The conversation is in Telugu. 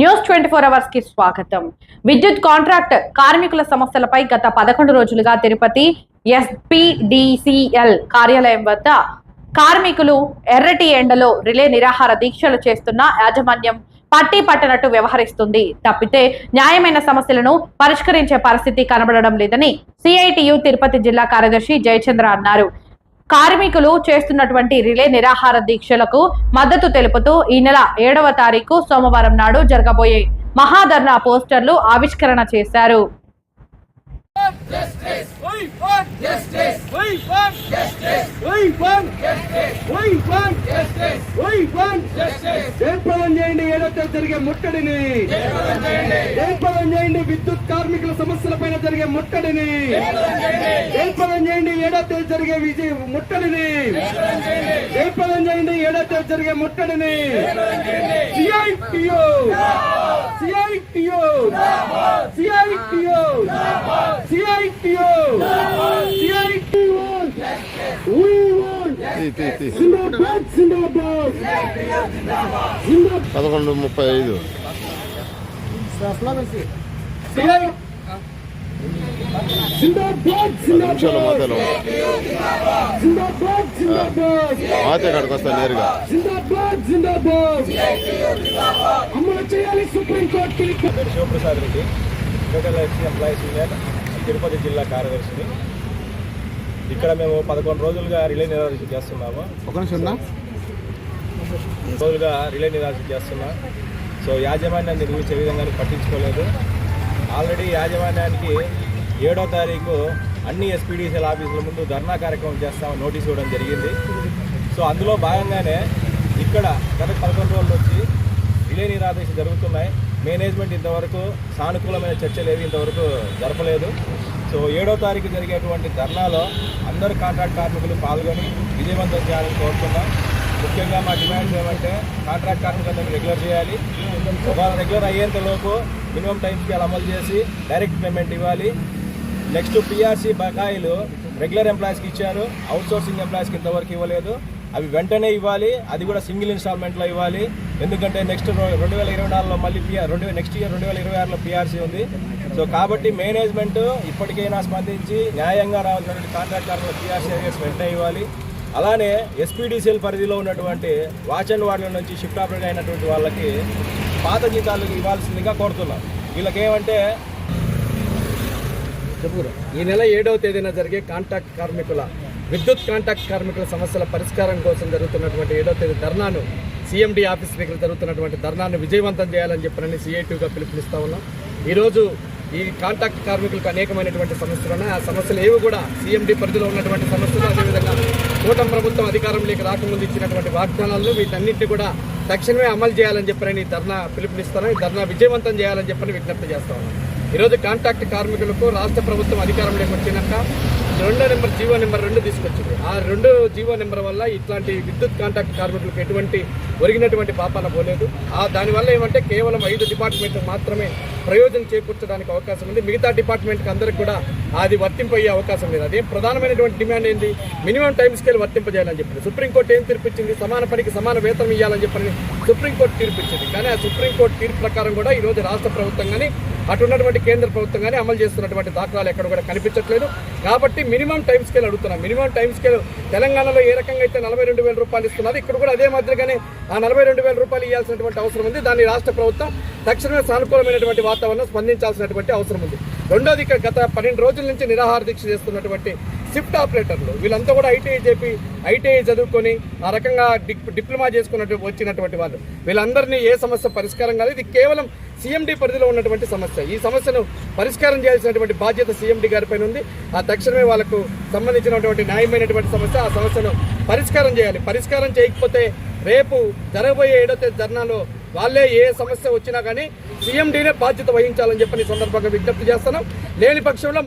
న్యూస్ ట్వంటీ ఫోర్ అవర్స్కి స్వాగతం. విద్యుత్ కాంట్రాక్ట్ కార్మికుల సమస్యలపై గత పదకొండు రోజులుగా తిరుపతి ఎస్పీడిసిఎల్ కార్యాలయం వద్ద కార్మికులు ఎర్రటి ఎండలో రిలే నిరాహార దీక్షలు చేస్తున్న యాజమాన్యం పట్టి పట్టనట్టు వ్యవహరిస్తుంది. తప్పితే న్యాయమైన సమస్యలను పరిష్కరించే పరిస్థితి కనబడడం లేదని సిఐటియు తిరుపతి జిల్లా కార్యదర్శి జయచంద్ర అన్నారు. కార్మికులు చేస్తున్నటువంటి రిలే నిరాహార దీక్షలకు మద్దతు తెలుపుతూ ఈ నెల ఏడవ తారీఖు సోమవారం నాడు జరగబోయే మహాధర్నా పోస్టర్లు ఆవిష్కరణ చేశారు జయప్రదం చేయండి మధ్య జరిగే ముట్టడిని. ఏర్పదం చేయండి విద్యుత్ కార్మికుల సమస్యలపైన జరిగే ముట్టడిని. ఏర్పదం చేయండి ఏడాది జరిగే విజయ ముట్టడిని. ఏర్పదం చేయండి ఏడాది జరిగే ముట్టడిని. సిఐటియో. సిఐటియో. సిఐటియో. సిఐటియో. పదకొండు ముప్పై ఐదు. నిమిషాలు మాతలో మాతే వస్తా నేరుగా. జిందాబాద్ జిందాబాద్. అమలు చేయాలి సుప్రీంకోర్టు తీర్పు పేరు శివప్రసాద్ రెడ్డి టోటల్ ఎక్సీ ఎంప్లాయీస్ యూనియన్ తిరుపతి జిల్లా కార్యదర్శిని. ఇక్కడ మేము పదకొండు రోజులుగా రిలే నిరాశ చేస్తున్నాము. ఒక నిమిషం రోజులుగా రిలే నిరాశ చేస్తున్నాం. సో యాజమాన్యాన్ని గురించి ఏ విధంగా పట్టించుకోలేదు. ఆల్రెడీ యాజమాన్యానికి ఏడో తారీఖు అన్ని ఎస్పీడీసీఎల్ ఆఫీసుల ముందు ధర్నా కార్యక్రమం చేస్తామని నోటీస్ ఇవ్వడం జరిగింది. సో అందులో భాగంగానే ఇక్కడ గత పదకొండు రోజులు వచ్చి రిలే నిరాదేశ జరుగుతున్నాయి. మేనేజ్మెంట్ ఇంతవరకు సానుకూలమైన చర్చలు ఏవి ఇంతవరకు జరపలేదు. సో ఏడో తారీఖు జరిగేటువంటి ధర్నాలో అందరు కాంట్రాక్ట్ కార్మికులు పాల్గొని విజయవంతం చేయాలని కోరుతున్నాం. ముఖ్యంగా మా డిమాండ్స్ ఏమంటే కాంట్రాక్ట్ కార్మికులందరినీ రెగ్యులర్ చేయాలి. వాళ్ళు రెగ్యులర్ అయ్యేంత లోపు మినిమం టైం అలా అమలు చేసి డైరెక్ట్ పేమెంట్ ఇవ్వాలి. నెక్స్ట్ పిఆర్సీ బకాయిలు రెగ్యులర్ ఎంప్లాయీస్కి ఇచ్చారు. అవుట్ సోర్సింగ్ ఎంప్లాయీస్కి ఇంతవరకు ఇవ్వలేదు. అవి వెంటనే ఇవ్వాలి. అది కూడా సింగిల్ ఇన్స్టాల్మెంట్లో ఇవ్వాలి. ఎందుకంటే నెక్స్ట్ రెండు వేల ఇరవై నాలుగులో మళ్ళీ పిఆర్ రెండు నెక్స్ట్ ఇయర్ రెండు వేల ఇరవై ఆరులో పిఆర్సీ ఉంది. సో కాబట్టి మేనేజ్మెంట్ ఇప్పటికైనా స్పందించి న్యాయంగా రావాల్సినటువంటి కాంట్రాక్ట్ కార్మికుల పిఆర్సీ ఏరియాస్ వెంటనే ఇవ్వాలి. అలానే ఎస్పీడీసీఎల్ పరిధిలో ఉన్నటువంటి వాచ్ అండ్ వార్డుల నుంచి షిఫ్ట్ ఆపరేట్ అయినటువంటి వాళ్ళకి పాత జీతాలు ఇవ్వాల్సిందిగా కోరుతున్నాం. వీళ్ళకేమంటే ఈ నెల ఏడవ తేదీన జరిగే కాంట్రాక్ట్ కార్మికుల విద్యుత్ కాంట్రాక్ట్ కార్మికుల సమస్యల పరిష్కారం కోసం జరుగుతున్నటువంటి ఏడో తేదీ ధర్నాను సీఎండీ ఆఫీస్ దగ్గర జరుగుతున్నటువంటి ధర్నాను విజయవంతం చేయాలని చెప్పనని సిఐటిగా పిలుపునిస్తా ఉన్నాం. ఈరోజు ఈ కాంట్రాక్ట్ కార్మికులకు అనేకమైనటువంటి సమస్యలు ఉన్నాయి. ఆ సమస్యలు ఏవి కూడా సీఎండీ పరిధిలో ఉన్నటువంటి సమస్యలు అదేవిధంగా కూటమి ప్రభుత్వం అధికారంలోకి రాకముందు ఇచ్చినటువంటి వాగ్దానాలను వీటన్నింటినీ కూడా తక్షణమే అమలు చేయాలని చెప్పని ధర్నా పిలుపునిస్తాను. ఈ ధర్నా విజయవంతం చేయాలని చెప్పని విజ్ఞప్తి చేస్తా ఉన్నాం ఈరోజు కాంట్రాక్ట్ కార్మికులకు రాష్ట్ర ప్రభుత్వం అధికారంలోకి వచ్చినాక రెండో నెంబర్ జీవో నెంబర్ రెండు తీసుకొచ్చింది. ఆ రెండు జీవో నెంబర్ వల్ల ఇట్లాంటి విద్యుత్ కాంట్రాక్ట్ కార్మికులకు ఎటువంటి ఒరిగినటువంటి పాపాన పోలేదు. ఆ దానివల్ల ఏమంటే కేవలం ఐదు డిపార్ట్మెంట్ మాత్రమే ప్రయోజనం చేకూర్చడానికి అవకాశం ఉంది. మిగతా డిపార్ట్మెంట్కి అందరికి కూడా అది వర్తింపయ్యే అవకాశం లేదు. అదే ప్రధానమైనటువంటి డిమాండ్ ఏంది? మినిమం టైం స్కేల్ వర్తింపజేయాలని చెప్పింది సుప్రీంకోర్టు ఏం తీర్పిచ్చింది? సమాన పనికి సమాన వేతనం ఇవ్వాలని చెప్పని సుప్రీంకోర్టు తీర్పిచ్చింది. కానీ ఆ సుప్రీంకోర్టు తీర్పు ప్రకారం కూడా ఈ రోజు రాష్ట్ర ప్రభుత్వం కానీ అటు ఉన్నటువంటి కేంద్ర ప్రభుత్వం కానీ అమలు చేస్తున్నటువంటి దాఖలాలు ఎక్కడ కూడా కనిపించట్లేదు. కాబట్టి మినిమం టైం స్కేల్ అడుగుతున్నాం. మినిమం టైం స్కేల్ తెలంగాణలో ఏ రకంగా అయితే నలభై రెండు వేల రూపాయలు ఇస్తున్నారు ఇక్కడ కూడా అదే మాదిరిగానే ఆ నలభై రెండు వేల రూపాయలు ఇవ్వాల్సినటువంటి అవసరం ఉంది. దాన్ని రాష్ట్ర ప్రభుత్వం తక్షణమే సానుకూలమైనటువంటి వాతావరణం స్పందించాల్సినటువంటి అవసరం ఉంది. రెండోది ఇక్కడ గత పన్నెండు రోజుల నుంచి నిరాహార దీక్ష చేస్తున్నటువంటి షిఫ్ట్ ఆపరేటర్లు వీళ్ళంతా కూడా ఐటీఐ చెప్పి ఐటీఐ చదువుకొని ఆ రకంగా డిప్లొమా చేసుకున్నట్టు వచ్చినటువంటి వాళ్ళు. వీళ్ళందరినీ ఏ సమస్య పరిష్కారం కాదు ఇది కేవలం సీఎండీ పరిధిలో ఉన్నటువంటి సమస్య. ఈ సమస్యను పరిష్కారం చేయాల్సినటువంటి బాధ్యత సీఎండీ గారిపైన ఉంది. ఆ తక్షణమే వాళ్ళకు సంబంధించినటువంటి న్యాయమైనటువంటి సమస్య ఆ సమస్యను పరిష్కారం చేయాలి. పరిష్కారం చేయకపోతే రేపు జరగబోయే ఏడో తేదీ ధర్నాలో వాళ్ళే ఏ సమస్య వచ్చినా కానీ సీఎండీనే బాధ్యత వహించాలని చెప్పని సందర్భంగా విజ్ఞప్తి చేస్తున్నాం. లేని పక్షంలో